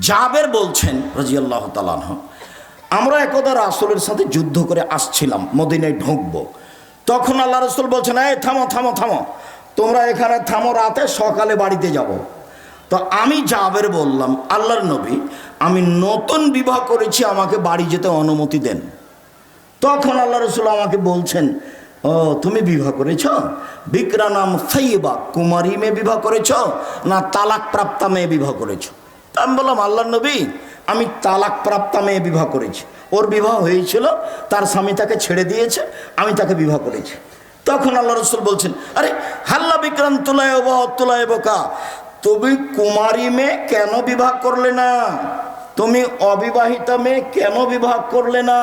জাবের বলছেন রাজিয়াল্লাহ তালাহ আমরা একদা রাসুলের সাথে যুদ্ধ করে আসছিলাম, মদিনায় ঢুকবো। তখন আল্লাহ রসুল বলছেন, এই থামো থামো থামো। তোমরা এখানে থামো রাতে, সকালে বাড়িতে যাব। তো আমি জাবের বললাম, আল্লাহর নবী, আমি নতুন বিবাহ করেছি, আমাকে বাড়ি যেতে অনুমতি দেন। তখন আল্লাহ রসুল আমাকে বলছেন, ও, তুমি বিবাহ করেছ? বিক্রা নাম সাইবা কুমারী মেয়ে বিবাহ করেছ? না তালাক প্রাপ্তা মেয়ে বিবাহ করেছ? আমি বললাম আল্লাহ নবী, আমি তালাক প্রাপ্তা মেয়ে বিবাহ করেছি। ওর বিবাহ হয়েছিল, তার স্বামী তাকে ছেড়ে দিয়েছে, আমি তাকে বিবাহ করেছি। তখন আল্লাহ রসুল বলছেন, আরে, হাল্লা বিক্রাম তুলায় বা তুলায় বোকা, তুমি কুমারী মেয়ে কেন বিবাহ করলে না? তুমি অবিবাহিতা মেয়ে কেন বিবাহ করলে না?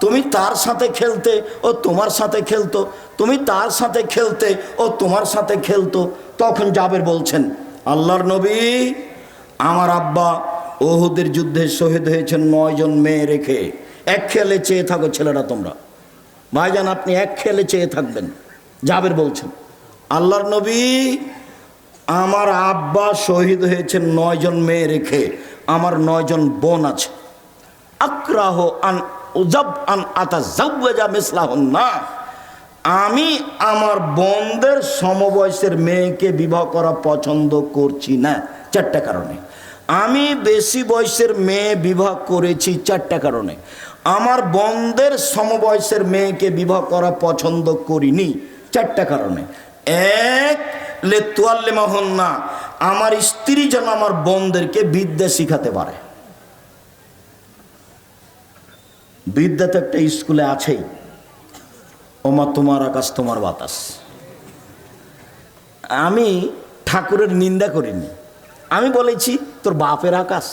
তুমি তার সাথে খেলতে ও তোমার সাথে খেলতো, তুমি তার সাথে খেলতে ও তোমার সাথে খেলতো। তখন জাবের বলছেন, আল্লাহর নবী আমার আব্বা ওহুদের যুদ্ধে শহীদ হয়েছেন নয়জন মেয়ে রেখে। এক খেলে চেয়ে থাকো ছেলেরা তোমরা। ভাইজান, আপনি এক খেলে চেয়ে থাকবেন, জাবের বলছেন। আল্লাহর নবী আমার আব্বা শহীদ হয়েছেন নয়জন মেয়ে রেখে, আমার নয়জন বোন আছে। আক্রাহ আন উজাব আন আতা জাউজা মিসলাহন না আমি আমার বোনদের সমবয়সের মেয়েকে বিবাহ করা পছন্দ করছি না। চারটা কারণে। আমি বেশি বয়সের মেয়ে বিবাহ করেছি চারটা কারণে। আমার বোনদের সমবয়সের মেয়েকে বিবাহ করা পছন্দ করিনি চারটা কারণে। এক লে তোয়াল্লে না, আমার স্ত্রী যেন আমার বোনদেরকে বিদ্যা শিখাতে পারে। বিদ্যা তো একটা স্কুলে আছেই। ওমা, তোমার আকাশ, তোমার বাতাস। আমি ঠাকুরের নিন্দা করিনি। আমি বলেছি, তোর বাপের আকাশ।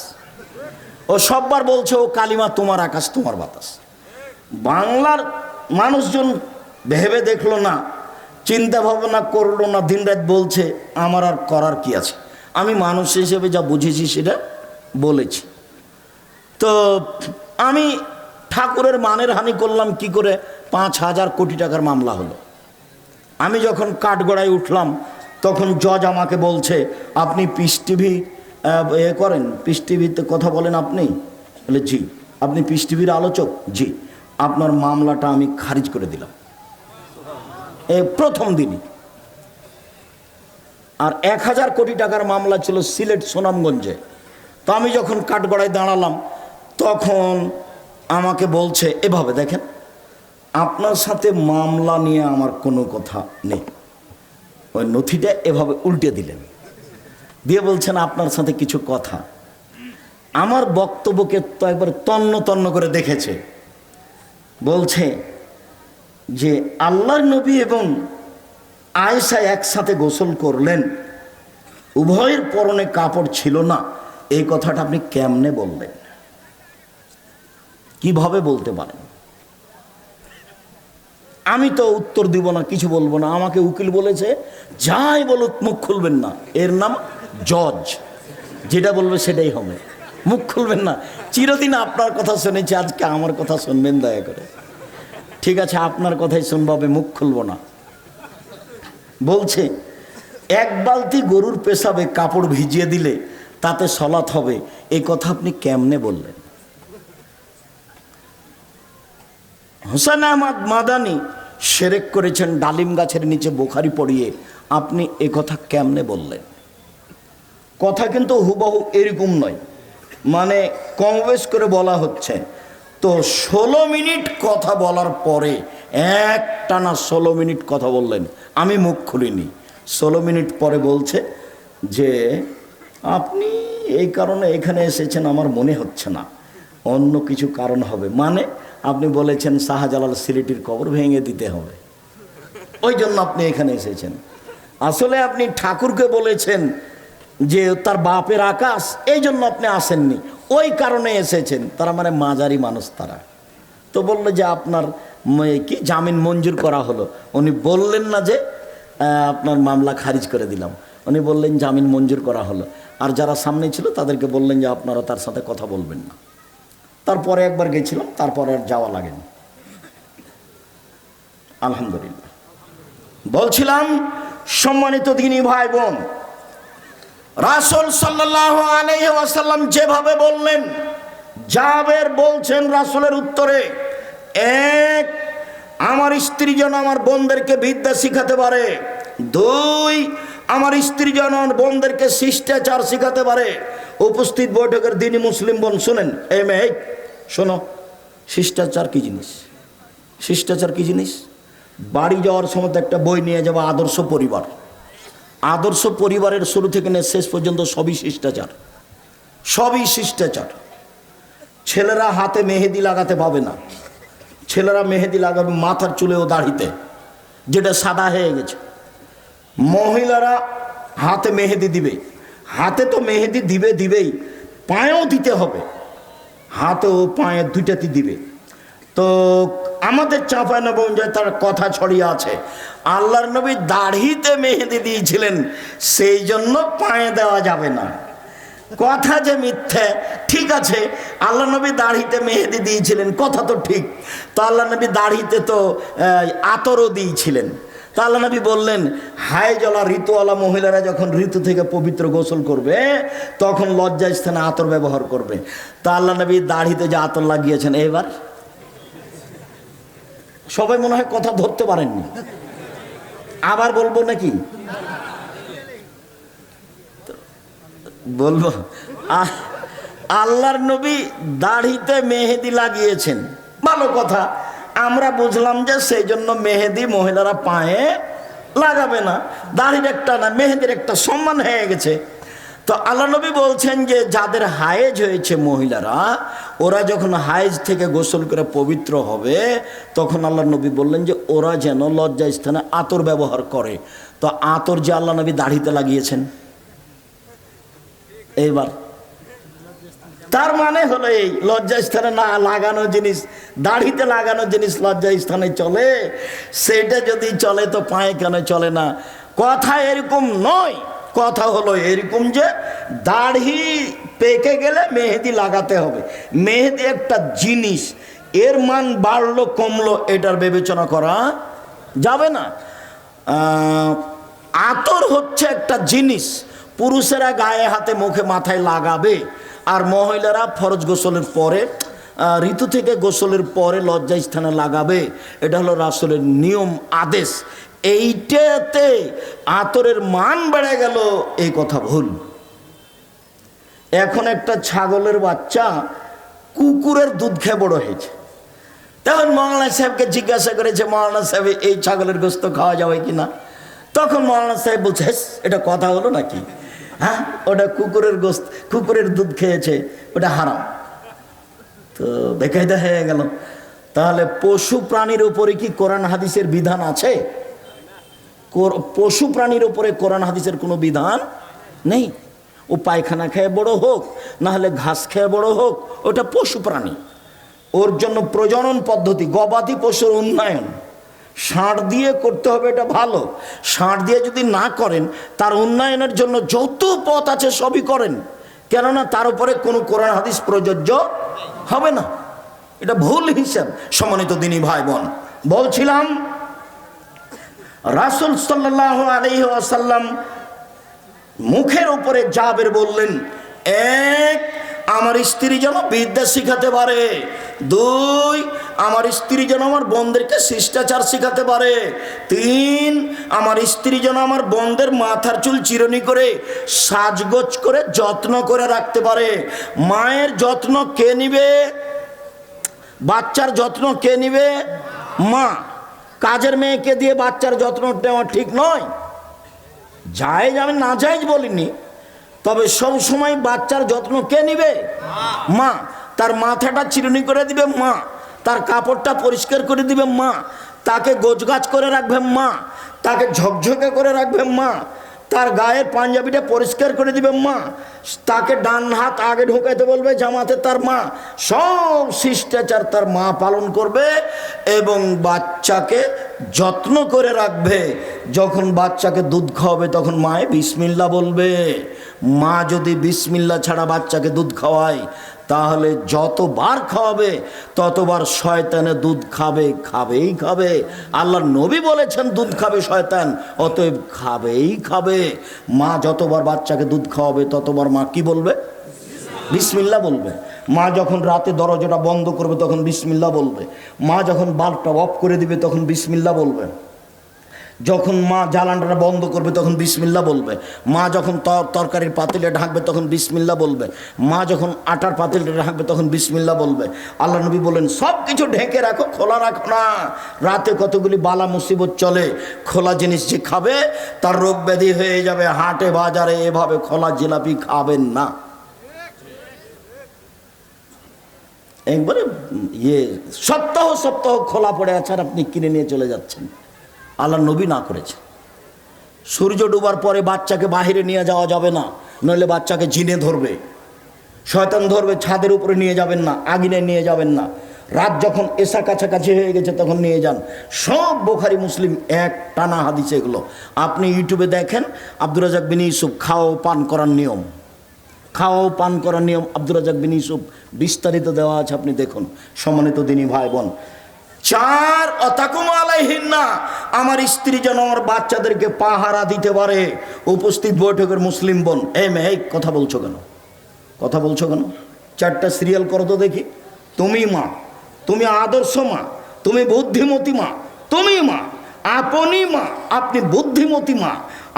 ও সববার বলছে, ও কালিমা, তোমার আকাশ, তোমার বাতাস। বাংলার মানুষজন ভেবে দেখল না, চিন্তা ভাবনা করল না দিনরাত বলছে, আমার আর করার কি আছে? আমি মানুষ হিসেবে যা বুঝেছি, সেটা বলেছি। তো আমি ঠাকুরের মানের হানি করলাম, কি করে? পাঁচ হাজার কোটি টাকার মামলা হলো। আমি যখন কাঠগড়ায় উঠলাম তখন জজ আমাকে বলছে, আপনি পিস টিভি এ করেন, পিস টিভিতে কথা বলেন আপনি? বলে, জি। আপনি পিস টিভির আলোচক? জি। আপনার মামলাটা আমি খারিজ করে দিলাম। এ প্রথম দিনই। আর এক হাজার কোটি টাকার মামলা ছিল সিলেট সুনামগঞ্জে। তো আমি যখন কাঠগড়ায় দাঁড়ালাম, তখন আমাকে বলছে, এভাবে দেখেন, আপনার সাথে মামলা নিয়ে আমার কোনো কথা নেই। ওই নথিটা এভাবে উল্টে দিলেন। দিয়ে বলছেন, আপনার সাথে কিছু কথা। আমার বক্তব্যকে তো একবার তন্ন তন্ন করে দেখেছে। বলছে যে, আল্লাহর নবী এবং আয়েশা একসাথে গোসল করলেন। উভয়ের পরনে কাপড় ছিল না। এই কথাটা আপনি কেমনে বললেন? কীভাবে বলতে পারেন? আমি তো উত্তর দিব না, কিছু বলব না। আমাকে উকিল বলেছে, যাই বলুক, মুখ খুলবেন না। এর নাম জজ। যেটা বলবে সেটাই হবে। মুখ খুলবেন না। চিরদিন আপনার কথা শুনেছি, আজকে আমার কথা শুনবেন, দয়া করে। ঠিক আছে, আপনার কথাই শুনবাবে মুখ খুলবো না। বলছে, এক বালতি গরুর পেশাবে কাপড় ভিজিয়ে দিলে তাতে সলাৎ হবে। এই কথা আপনি কেমনে বললেন? হোসেন আহমদ মাদানি সেরেক করেছেন ডালিম গাছের নিচে বোখারি পড়িয়ে। আপনি এ কথা কেমনে বললেন? কথা কিন্তু হুবহু এরকম নয়। মানে কম বেশ করে বলা হচ্ছে, তো ষোলো মিনিট কথা বলার পরে এক টানা ষোলো মিনিট কথা বললেন। আমি মুখ খুলিনি। ষোলো মিনিট পরে বলছে যে, আপনি এই কারণে এখানে এসেছেন, আমার মনে হচ্ছে না। অন্য কিছু কারণ হবে। মানে আপনি বলেছেন শাহজালাল সিলেটির কবর ভেঙে দিতে হবে। ওই জন্য আপনি এখানে এসেছেন। আসলে আপনি ঠাকুরকে বলেছেন যে তার বাপের আকাশ, এই জন্য আপনি আসেননি। ওই কারণে এসেছেন। তারা মানে মাঝারি মানুষ তারা। তো বলল যে আপনার কি? জামিন মঞ্জুর করা হলো। উনি বললেন না যে আপনার মামলা খারিজ করে দিলাম। উনি বললেন জামিন মঞ্জুর করা হলো। আর যারা সামনে ছিল তাদেরকে বললেন যে আপনারা তার সাথে কথা বলবেন না। তারপরে একবার গেছিলাম তারপরে আর যাওয়া লাগেনি। আলহামদুলিল্লাহ। বলছিলাম, সম্মানিত দিনী ভাই বোন রাসুল ওয়াসাল্লাম যেভাবে বললেন, জাবের বলছেন রাসুলের উত্তরে, এক, আমার স্ত্রী যেন আমার বোনদেরকে বিদ্যা শিখাতে পারে। দুই, আমার স্ত্রী যেন বোনদেরকে শিষ্টাচার শিখাতে পারে। উপস্থিত বৈঠকের দিনই মুসলিম বোন শোনেন। এম এই, শোনো শিষ্টাচার কি জিনিস? শিষ্টাচার কি জিনিস? বাড়ি যাওয়ার সময় একটা বই নিয়ে যাব আদর্শ পরিবার। আদর্শ পরিবারের শুরু থেকে নিয়ে শেষ পর্যন্ত সবই শিষ্টাচার। সবই শিষ্টাচার। ছেলেরা হাতে মেহেদি লাগাতে পাবে না। ছেলেরা মেহেদি লাগাবে মাথার চুলে ও দাড়িতে যেটা সাদা হয়ে গেছে। মহিলারা হাতে মেহেদি দিবে। হাতে তো মেহেদি দিবে দিবেই, পায়েও দিতে হবে। হাতে ও পায়ে দুইটাতে দিবে। তো আমাদের চাঁপায় নবঞ্জয় তার কথা ছড়িয়ে আছে। আল্লাহর নবী দাড়িতে মেহেদি দিয়েছিলেন, সেই জন্য পায়ে দেওয়া যাবে না। কথা যে মিথ্যে, ঠিক আছে আল্লাহ নবী দাড়িতে মেহেদি দিয়েছিলেন, কথা তো ঠিক। তো আল্লাহ নবী দাড়িতে তো আতরও দিয়েছিলেন। তা আল্লাহ নবী বললেন, হায় জলা ঋতুওয়ালা মহিলারা যখন ঋতু থেকে পবিত্র গোসল করবে, তখন লজ্জা স্থানে আতর ব্যবহার করবে। তা আল্লাহ নবী দাড়িতে যে আতর লাগিয়েছেন, এবার? সবাই মনে হয় কথা ধরতে পারেননি। আবার বলব নাকি? বলব আল্লাহর নবী দাড়িতে মেহেদি লাগিয়েছেন। ভালো কথা। আমরা বুঝলাম যে সেই জন্য মেহেদি মহিলারা পায়ে লাগাবে না। দাড়ির একটা না, মেহেদির একটা সম্মান হয়ে গেছে। তো আল্লাহ নবী বলছেন যে যাদের হায়েজ হয়েছে মহিলারা, ওরা যখন হায়েজ থেকে গোসল করে পবিত্র হবে, তখন আল্লাহ নবী বললেন যে ওরা যেন লজ্জা স্থানে আতর ব্যবহার করে। তো আতর যে আল্লাহ নবী দাড়িতে লাগিয়েছেন। এইবার তার মানে হলো এই লজ্জা স্থানে না লাগানো জিনিস, দাড়িতে লাগানো জিনিস লজ্জা স্থানে চলে, সেটা যদি চলে তো পায়ে কেন চলে না? কথা এরকম নয়, কথা হলো এরকম যে দাড়ি পেকে গেলে মেহেদি লাগাতে হবে। মেহেদি একটা জিনিস, এর মান বাড়লো, কমলো, এটার বিবেচনা করা যাবে না। আতর হচ্ছে একটা জিনিস, পুরুষেরা গায়ে, হাতে, মুখে, মাথায় লাগাবে। আর মহিলারা ফরজ গোসলের পরে ঋতু থেকে গোসলের পরে লজ্জা স্থানে লাগাবে। এটা হলো রাসুলের নিয়ম, আদেশ। এইটাতে আতরের মান বেড়ে গেল, এই কথা ভুল। এখন একটা ছাগলের বাচ্চা কুকুরের দুধ খেয়ে বড় হয়েছে। তখন মৌলানা সাহেবকে জিজ্ঞাসা করেছে, মৌলানা সাহেব, এই ছাগলের গোস্ত খাওয়া যাবে কিনা? তখন মৌলানা সাহেব বলছে এটা কথা হলো নাকি? হ্যাঁ? ওটা কুকুরের গোস্ত, কুকুরের দুধ খেয়েছে, ওটা হারাম। তো বেকায়দা হয়ে গেল। তাহলে পশু প্রাণীর উপরে কি কোরআন হাদিসের বিধান আছে? পশু প্রাণীর উপরে কোরআন হাদিসের কোনো বিধান নেই? ও পায়খানা খেয়ে বড় হোক না হলে ঘাস খেয়ে বড় হোক, ওটা পশু প্রাণী। ওর জন্য প্রজনন পদ্ধতি, গবাদি পশুর উন্নয়ন। ষাঁড় দিয়ে করতে হবে এটা ভালো। ষাঁড় দিয়ে যদি না করেন, তার উন্নয়নের জন্য যত পথ আছে সবই করেন। কেননা তার উপরে কোনো কোরআন হাদিস প্রযোজ্য হবে না। এটা ভুল হিসাব সমানিত দিনী ভাই বোন বলছিলাম, রাসুল সাল্লাহ আলহি আসাল্লাম মুখের উপরে জাবের বললেন, এক আমার স্ত্রী যেন বিদ্যা শিখাতে পারে। দুই, আমার স্ত্রী যেন আমার বোনদেরকে শিষ্টাচার শিখাতে পারে। তিন, আমার স্ত্রী যেন আমার বোনদের মাথার চুল চিরনি করে সাজগোজ করে যত্ন করে রাখতে পারে। মায়ের যত্ন কে নিবে? বাচ্চার যত্ন কে নিবে? মা। কাজের মেয়েকে দিয়ে বাচ্চার যত্ন নেওয়া ঠিক নয়? জায়েজ আমি না জায়েজ বলিনি। তবে সব সময় বাচ্চার যত্ন কে নিবে? মা। তার মাথাটা চিরুনি করে দিবে মা। তার কাপড়টা পরিষ্কার করে দিবে মা। তাকে গোছগাছ করে রাখবে মা। তাকে ঝকঝকে করে রাখবে মা। তার গায়ের পাঞ্জাবিটা পরিষ্কার করে দিবে মা। তাকে ডান হাত আগে ঢুকাইতে বলবে জামাতে তার মা। সব শিষ্টাচার তার মা পালন করবে এবং বাচ্চাকে যত্ন করে রাখবে। যখন বাচ্চাকে দুধ খাওয়াবে, তখন মায়ে বিসমিল্লা বলবে। মা যদি বিসমিল্লা ছাড়া বাচ্চাকে দুধ খাওয়ায়, তাহলে যতবার খাওয়াবে, ততবার শয়তানে দুধ খাবে, খাবেই খাবে। আল্লাহ নবী বলেছেন, দুধ খাবে শয়তান, অতএব খাবেই খাবে। মা যতবার বাচ্চাকে দুধ খাওয়াবে, ততবার মা কি বলবে? বিসমিল্লা বলবে। মা যখন রাতে দরজাটা বন্ধ করবে, তখন বিসমিল্লা বলবে। মা যখন বাল্বটা অফ করে দিবে, তখন বিসমিল্লা বলবে। যখন মা জ্বালানটা বন্ধ করবে, তখন বিসমিল্লা বলবে। মা যখন তর তরকারির পাতিলে ঢাকবে, তখন বিসমিল্লা বলবে। মা যখন আটার পাতিলটা ঢাকবে, তখন বিসমিল্লা বলবে। আল্লাহ নবী বলেন সব কিছু ঢেকে রাখো, খোলা রাখো না। রাতে কতগুলি বালা মুসিবত চলে, খোলা জিনিস যে খাবে, তার রোগ ব্যাধি হয়ে যাবে। হাটে বাজারে এভাবে খোলা জিলাপি খাবেন না। একবারে ইয়ে সপ্তাহ সপ্তাহ খোলা পড়ে আছে আর আপনি কিনে নিয়ে চলে যাচ্ছেন। আল্লাহ নবী না করেছে। সূর্য ডুবার পরে বাচ্চাকে বাহিরে নিয়ে যাওয়া যাবে না, নইলে বাচ্চাকে জিনে ধরবে। শয়তান ধরবে, ছাদের উপরে নিয়ে যাবেন না আগুনে নিয়ে যাবেন না। রাত যখন এসা কাছাকাছি হয়ে গেছে তখন নিয়ে যান। সব বোখারি মুসলিম এক টানা হাদিস এগুলো। আপনি ইউটিউবে দেখেন, আব্দুর রাজাক বিন ইউসুফ খাও পান করার নিয়ম। খাওয়া পান করার নিয়ম আব্দুর রাজাক বিন ইউসুফ, বিস্তারিত দেওয়া আছে, আপনি দেখুন। সম্মানিত দিনী ভাই বোন। চার অতাকুম আলাইহিন না আমার স্ত্রী যেন আমার বাচ্চাদেরকে পাহারা দিতে পারে। উপস্থিত বৈঠকের মুসলিম বোন। এ মে এই কথা বলছো কেন? কথা বলছো কেন? চারটা সিরিয়াল করো তো দেখি। তুমি মা, তুমি আদর্শ মা, তুমি বুদ্ধিমতী মা, তুমি মা, আপনি মা, আপনি বুদ্ধিমতী মা,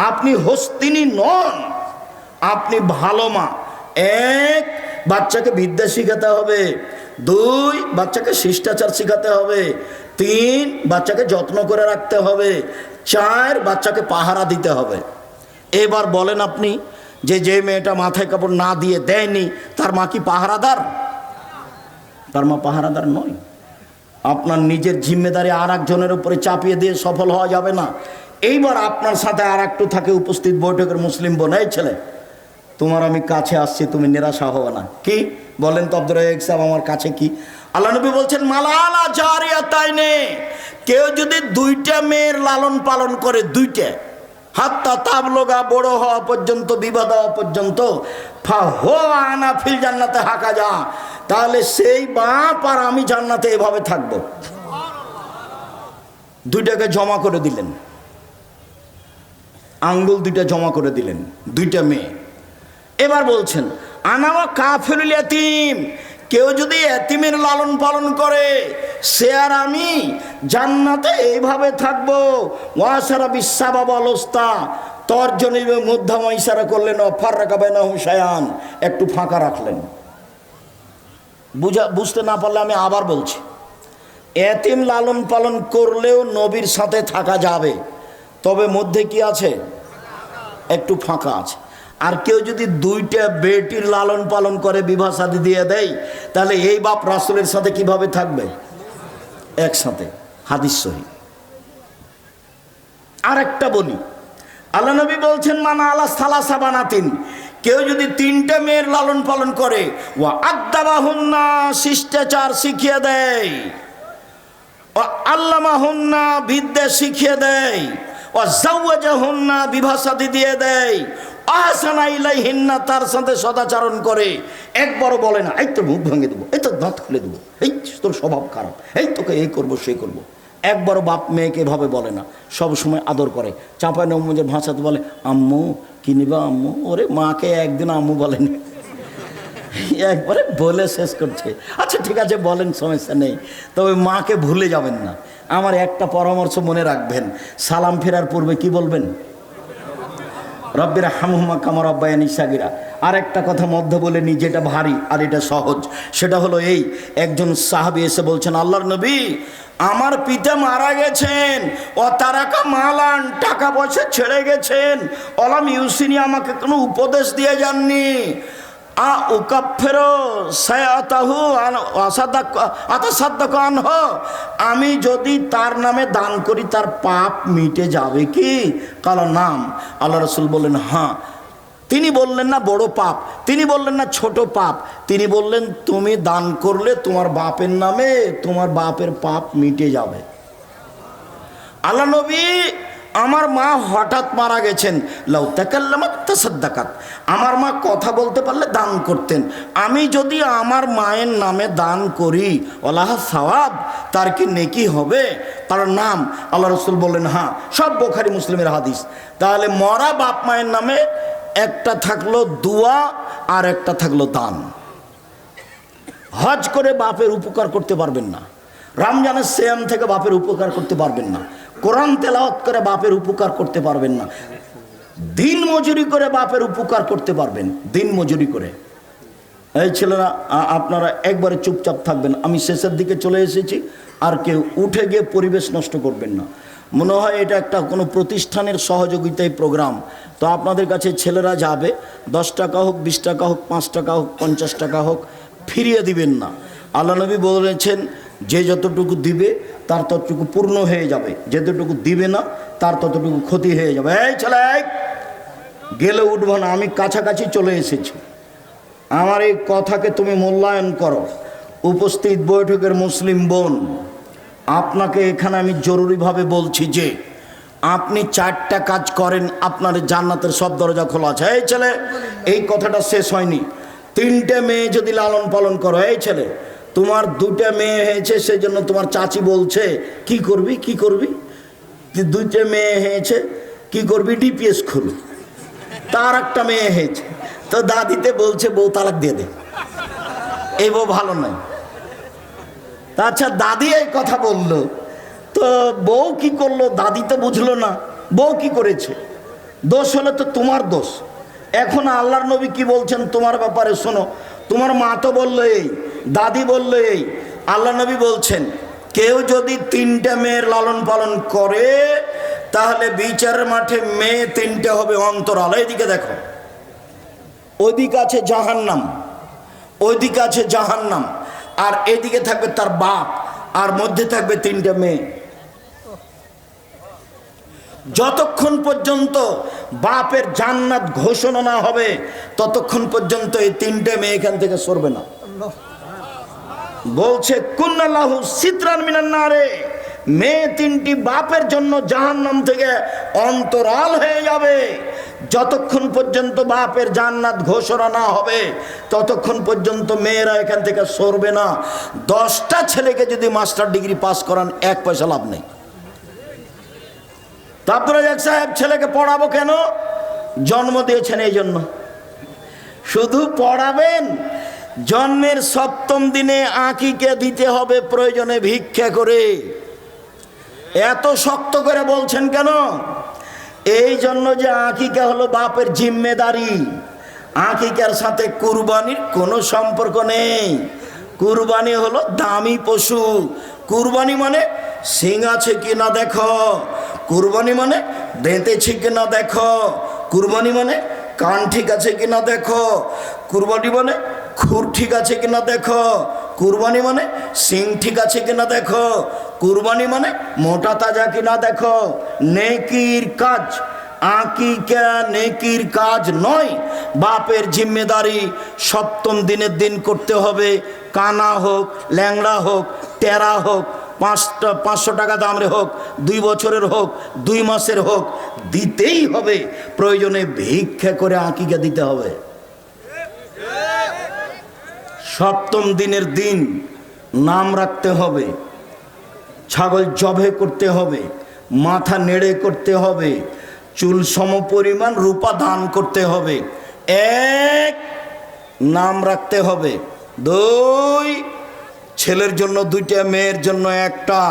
আপনি হস্তিনী নন। আপনি ভালো মা। এক, বাচ্চাকে বিদ্যা শিখাতে হবে। দুই, বাচ্চাকে শিষ্টাচার শিখাতে হবে। তিন, বাচ্চাকে যত্ন করে রাখতে হবে। চার, বাচ্চাকে পাহারা দিতে হবে। এবার বলেন আপনি যে যে মেয়েটা মাথায় কাপড় না দিয়ে দেয়নি, তার মা কি পাহারাদার? তার মা পাহারাদার নয়। আপনার নিজের জিম্মেদারি আর একজনের উপরে চাপিয়ে দিয়ে সফল হওয়া যাবে না। এইবার আপনার সাথে আর একটু থাকে উপস্থিত বৈঠকের মুসলিম বোন এই ছেলে। তোমার আমি কাছে আসছি, তুমি নিরাশা হও না। কি? বলেন তো আব্দুর সাহেব, আমার কাছে কি? আল্লাহ নবী বলছেন, মালালা জারিয়া তাই নে কেউ যদি দুইটা মেয়ের লালন পালন করে, দুইটা, হাত্তা তাবলোগা বড় হওয়া পর্যন্ত, বিবাদ হওয়া পর্যন্ত হো আনা ফিল জান্নাতে হাঁকা যা, তাহলে সেই বাপ আর আমি জান্নাতে এভাবে থাকব। দুইটাকে জমা করে দিলেন। আঙ্গুল দুইটা জমা করে দিলেন, দুইটা মেয়ে। এবার বলছেন আনামা কাফেরুল এতিম কেউ যদি এতিমের লালন পালন করে, সে আর আমি জান্নাতে এইভাবে থাকব। ওয়াসারা বিশ্বাবা বলস্তা তর্জনী মধ্যম ইশারা করলেন অফার রাখাবে না হুসায়ান একটু ফাঁকা রাখলেন। বুঝা বুঝতে না পারলে আমি আবার বলছি এতিম লালন পালন করলেও নবীর সাথে থাকা যাবে, তবে মধ্যে কি আছে? একটু ফাঁকা আছে। আর কেউ যদি দুইটা বেটির লালন পালন করে, বিবাহ সাথে দিয়ে দেয়, তাহলে এই বাপ রাসুলের সাথে কীভাবে থাকবে? একসাথে। হাদিস সহি। আর একটা বলি। আল্লাহ নবী বলছেন, মানা আল্লাহ সালাসা বানাতিন। কেউ যদি তিনটা মেয়ের লালন পালন করে ও আদাবাহুন্না শিষ্টাচার শিখিয়ে দেয়। ও আল্লামাহুন্না, বিদ্যা শিখিয়ে দেয়। ও জাউয়াজাহুন্না বিভাসাদি দিয়ে দেয়। আহসানা ইলাইহিন্না, তার সাথে সদাচরণ করে। একবারও বলে না, এই তো মুখ ভেঙে দেবো, এই তো দাঁত খুলে দেবো, এই তোর স্বভাব খারাপ, এই তোকে এই করব সেই করব। একবারও বাপ মেয়েকে এভাবে বলে না, সব সময় আদর করে। চাঁপায় নমুজের ভাষাতে বলে, আম্মু কিনিবা আম্মু? ওরে মাকে একদিন আম্মু বলেনি। একবারে বলে শেষ করছে। আচ্ছা ঠিক আছে, বলেন, সমস্যা নেই। তবে মাকে ভুলে যাবেন না। আমার একটা পরামর্শ মনে রাখবেন। সালাম ফেরার পূর্বে কি বলবেন? রব্বিরা হামহুমা কামর আব্বায়ানি সাগিরা। আর একটা কথা মধ্য বলে নি, যেটা ভারী আর এটা সহজ। সেটা হলো এই, একজন সাহাবি এসে বলছেন, আল্লাহর নবী, আমার পিতা মারা গেছেন, ও তারাকা মালান টাকা পয়সা ছেড়ে গেছেন। অলাম ইউসিনী আমাকে কোনো উপদেশ দিয়ে যাননি। আ আমি যদি তার নামে দান করি, তার পাপ মিটে যাবে কি? কালো নাম। আল্লাহ রসুল বললেন হ্যাঁ। তিনি বললেন না, বড় পাপ। তিনি বললেন না, ছোট পাপ। তিনি বললেন, তুমি দান করলে তোমার বাপের নামে তোমার বাপের পাপ মিটে যাবে। আল্লাহ নবী আমার মা হঠাৎ মারা গেছেন। লাউ তাকাল্লামাত আমার মা কথা বলতে পারলে দান করতেন। আমি যদি আমার মায়ের নামে দান করি, ওলাহ সওয়াব, তার কি নেকি হবে? তার নাম আল্লাহ রসুল বললেন হ্যাঁ সব বোখারি মুসলিমের হাদিস। তাহলে মরা বাপ মায়ের নামে একটা থাকল দুয়া আর একটা থাকল দান। হজ করে বাপের উপকার করতে পারবেন না। রমজানের সেম থেকে বাপের উপকার করতে পারবেন না। কোরআন তেলাওয়াত করে বাপের উপকার করতে পারবেন না। দিন মজুরি করে বাপের উপকার করতে পারবেন, দিন মজুরি করে। এই ছেলেরা আপনারা একবারে চুপচাপ থাকবেন। আমি শেষের দিকে চলে এসেছি, আর কেউ উঠে গিয়ে পরিবেশ নষ্ট করবেন না। মনে হয় এটা একটা কোনো প্রতিষ্ঠানের সহযোগিতায় প্রোগ্রাম। তো আপনাদের কাছে ছেলেরা যাবে, দশ টাকা হোক, বিশ টাকা হোক, পাঁচ টাকা হোক, পঞ্চাশ টাকা হোক, ফিরিয়ে দিবেন না। আল্লাহ নবী বলেছেন যে যতটুকু দিবে, তার ততটুকু পূর্ণ হয়ে যাবে। যতটুকু দিবে না, তার ততটুকু ক্ষতি হয়ে যাবে। এই ছেলে গেলে উঠবো না, আমি কাছাকাছি চলে এসেছি। আমার এই কথাকে তুমি মূল্যায়ন করো। উপস্থিত বৈঠকের মুসলিম বোন, আপনাকে এখানে আমি জরুরিভাবে বলছি যে, আপনি চারটা কাজ করেন, আপনার জান্নাতের সব দরজা খোলা আছে। এই ছেলে, এই কথাটা শেষ হয়নি। তিনটে মেয়ে যদি লালন পালন করো, এই ছেলে তোমার দুটা মেয়ে হয়েছে সেই জন্য তোমার চাচি বলছে, কি করবি কি করবি? দুইটা মেয়ে হয়েছে, কি করবি? ডিপিএস খুল। তার একটা মেয়ে হয়েছে। তো দাদিতে বলছে, বউ তালাক দিয়ে দে। এই বউ ভালো নয়। আচ্ছা দাদি এই কথা বলল। তো বউ কি করল? দাদি তো বুঝলো না। বউ কি করেছে? দোষ হলে তো তোমার দোষ। এখন আল্লাহর নবী কি বলছেন? তোমার ব্যাপারে শোনো। তোমার মা তো বলল এই দাদি বলল এই, আল্লাহ নবী বলছেন, কেউ যদি তিনটে মেয়ের লালন পালন করে, তাহলে বিচার মাঠে মেয়ে তিনটে হবে অন্তরাল। এইদিকে দেখো ওইদিকে আছে জাহান্নাম ওইদিকে আছে জাহান্নাম, আর এদিকে থাকবে তার বাপ, আর মধ্যে থাকবে তিনটে মেয়ে। যতক্ষণ পর্যন্ত বাপের জান্নাত ঘোষণা না হবে, ততক্ষণ পর্যন্ত এই তিনটে মেয়ে এখান থেকে সরবে না। বলছে, কুন্নাল্লাহু সিতরান মিনান নারে। মেয়ে তিনটি বাপের জন্য জাহান্নাম থেকে অন্তরাল হয়ে যাবে। যতক্ষণ পর্যন্ত বাপের জান্নাত ঘোষণা না হবে, ততক্ষণ পর্যন্ত মেয়েরা এখান থেকে সরবে না। দশটা ছেলেকে যদি মাস্টার ডিগ্রি পাস করান, এক পয়সা লাভ নেই। তারপরে এক সাহেব, ছেলেকে পড়াবো কেন? জন্ম দিয়েছেন এই জন্য। শুধু পড়াবেন জন্মের সপ্তম দিনে আঁকিকে দিতে হবে প্রয়োজনে ভিক্ষা করে। এত শক্ত করে বলছেন কেন? এই জন্য যে আঁকিকা হলো বাপের জিম্মেদারি। আঁকিকার সাথে কুরবানির কোনো সম্পর্ক নেই। কুরবানি হলো দামি পশু। কুরবানি মানে সিং আছে কি না দেখো। কুরবানি মানে দেঁতেছে কি না দেখো। কুরবানি মানে কান ঠিক আছে কি না দেখো। কুরবানি মানে খুর ঠিক আছে কিনা দেখো? কুরবানি মানে সিং ঠিক আছে কিনা দেখো? কুরবানি মানে মোটা তাজা কিনা দেখো? নেকির কাজ। আকিকা নেকির কাজ নয়। বাপের জিম্মেদারি সপ্তম দিনের দিন করতে হবে। কানা হোক, ল্যাংড়া হোক, টেরা হোক, পাঁচটা, পাঁচশো টাকা দামের হোক, দুই বছরের হোক, দুই মাসের হোক, দিতেই হবে। প্রয়োজনে ভিক্ষা করে আঁকিকা দিতে হবে। সপ্তম দিনের দিন নাম রাখতে হবে, ছাগল জবে করতে হবে, মাথা নেড়ে করতে হবে, চুল সমপরিমাণ রূপা দান করতে হবে। এক, নাম রাখতে হবে। দুই, ছেলের জন্য দুইটা, মেয়ের জন্য একটা।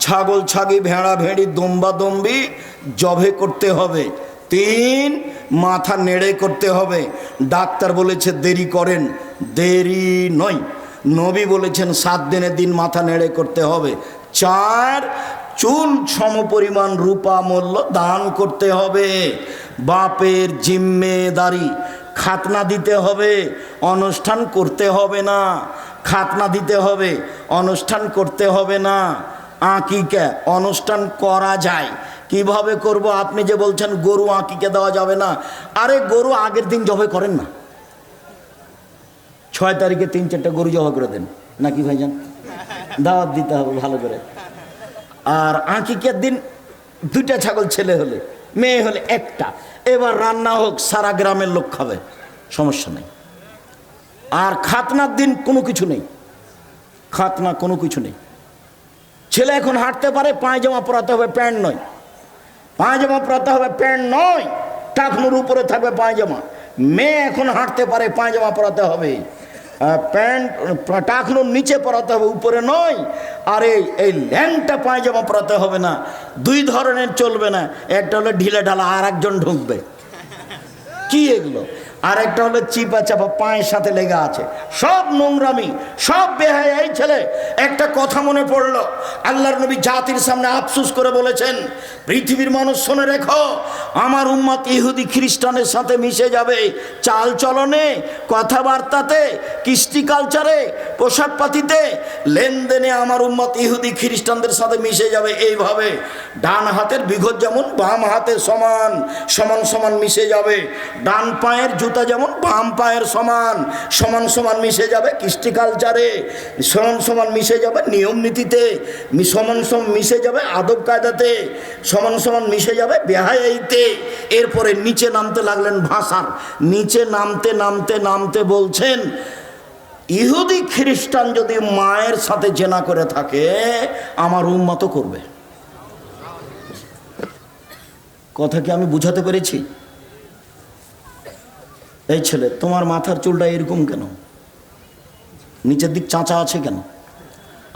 ছাগল ছাগি, ভেড়া ভেড়ি, দম্বা দম্বি জবে করতে হবে। তিন মাথা নেড়ে করতে হবে। ডাক্তার বলেছে, দেরি করেন। দেরি নয়। নবী বলেছেন, সাত দিনের দিন মাথা নেড়ে করতে হবে। চার, চুল সমপরিমাণ রূপা মূল্য দান করতে হবে। বাপের জিম্মেদারি খাতনা দিতে হবে, অনুষ্ঠান করতে হবে না। খাতনা দিতে হবে, অনুষ্ঠান করতে হবে না। আঁকিকে অনুষ্ঠান করা যায়। কীভাবে করব? আপনি যে বলছেন গরু আঁকিকে দেওয়া যাবে না। আরে গরু আগের দিন জবে করেন না। ছয় তারিখে তিন, চারটা গরু জবা করে দেন। নাকি ভাইজান? দাওয়াত দিতে হবে ভালো করে। আর আঁকিকের দিন দুইটা ছাগল ছেলে হলে, মেয়ে হলে একটা। এবার রান্না হোক, সারা গ্রামের লোক খাবে। সমস্যা নেই। আর খাতনার দিন কোনো কিছু নেই। খাতনা কোনো কিছু নেই। ছেলে এখন হাঁটতে পারে পায়ে পায়জামা পরাতে হবে, প্যান্ট নয়। পায়জামা পরাতে হবে প্যান্ট নয়, টাকনুর উপরে থাকবে পায়জামা মেয়ে এখন হাঁটতে পারে পায়জামা পরাতে হবে। প্যান্ট টাকনুর নিচে পরাতে হবে, উপরে নয়, আর এই এই ল্যাংটা পায়জামা পরাতে হবে না। দুই ধরনের চলবে না, একটা হলো ঢিলে ঢালা, আর একজন ঢুকবে। কি এগুলো? আর একটা হলো চিপা চাপা পায়ের সাথে লেগে আছে। সব নোংরামি, সব বেহায় এই ছেলে। একটা কথা মনে পড়ল, আল্লাহর নবী জাতির সামনে আফসুস করে বলেছেন, পৃথিবীর মানুষ শুনে রেখো, আমার উম্মত ইহুদি খ্রিস্টানের সাথে মিশে যাবে, চাল চলনে, কথাবার্তাতে, কৃষ্টি কালচারে পোশাক পাতিতে লেনদেনে আমার উম্মত ইহুদি খ্রিস্টানদের সাথে মিশে যাবে এইভাবে। ডান হাতের বিঘত যেমন, বাম হাতের সমান সমান সমান মিশে যাবে। ডান পায়ের জুতা যেমন বাম পায়ের সমান সমান সমান মিশে যাবে কৃষ্টি কালচারে সমান সমান মিশে যাবে নিয়ম নীতিতে সমান সমান মিশে যাবে আদব কায়দাতে, সমান সমান মিশে যাবে বেহায়াইতে। এরপরে নিচে নামতে লাগলেন ভাষার। নিচে নামতে নামতে নামতে বলছেন, ইহুদি খ্রিস্টান যদি মায়ের সাথে জেনা করে থাকে, আমার উন্মত করবে। কথা কি আমি বুঝাতে পেরেছি? এই ছেলে, তোমার মাথার চুলটা এরকম কেন? নিচের দিক চাঁচা আছে কেন?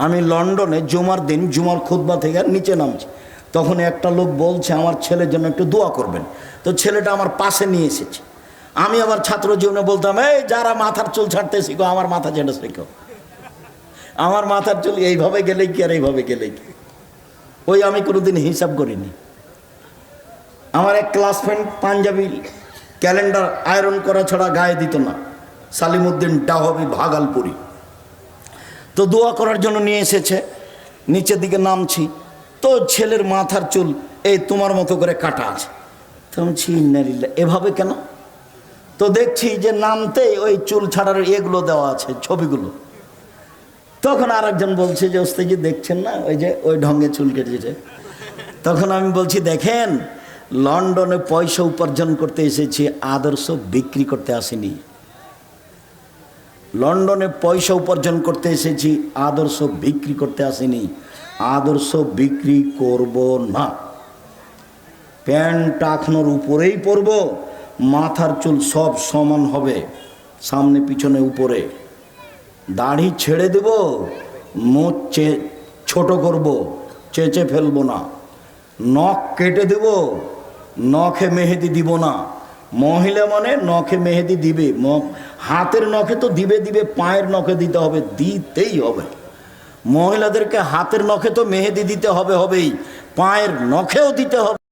আমি লন্ডনে জুমার দিন, জুমার খুতবা থেকে নিচে নামছি। তখন একটা লোক বলছে, আমার ছেলের জন্য একটু দোয়া করবেন। তো ছেলেটা আমার পাশে নিয়ে এসেছে। আমি আবার ছাত্র জীবনে বলতাম, এই যারা মাথার চুল ছাড়তে শিখো, আমার মাথা যেটা শিখো। আমার মাথার চুল এইভাবে গেলে কি আর এইভাবে গেলে কি? ওই আমি কোনোদিন হিসাব করিনি। আমার এক class friend panjabi calendar iron করা ছাড়া গায়ে দিত না। সালিমুদ্দিন ডাহবি ভাগালপুরি। তো দোয়া করার জন্য নিয়ে এসেছে। নিচের দিকে নামছি। তো ছেলের মাথার চুল এই তোমার মতো করে কাটা আছে। তো বলছি, এভাবে কেন? তো দেখছি যে নামতে ওই চুল ছাড়ার এগুলো দেওয়া আছে ছবিগুলো। তখন আর একজন বলছে যে ওস্তাজি দেখছেন না? ওই যে ওই ঢঙ্গে চুল কেটেছে। তখন আমি বলছি দেখেন লন্ডনে পয়সা উপার্জন করতে এসেছি, আদর্শ বিক্রি করতে আসেনি। লন্ডনে পয়সা উপার্জন করতে এসেছি, আদর্শ বিক্রি করতে আসেনি। আদর্শ বিক্রি করব না। প্যান্ট টাকনোর উপরেই পরব, মাথার চুল সব সমান হবে, সামনে পিছনে উপরে। দাড়ি ছেড়ে দেব মোচ চে, ছোট করব, চেঁচে ফেলব না। নখ কেটে দেব নখে মেহেদি দিব না। মহিলা মানে নখে মেহেদি দিবে। হাতের নখে তো দিবে দিবে, পায়ের নখে দিতে হবে, দিতেই হবে। মহিলাদেরকে হাতের নখে তো মেহেদি দিতে হবে হবেই, পায়ের নখেও দিতে হবে।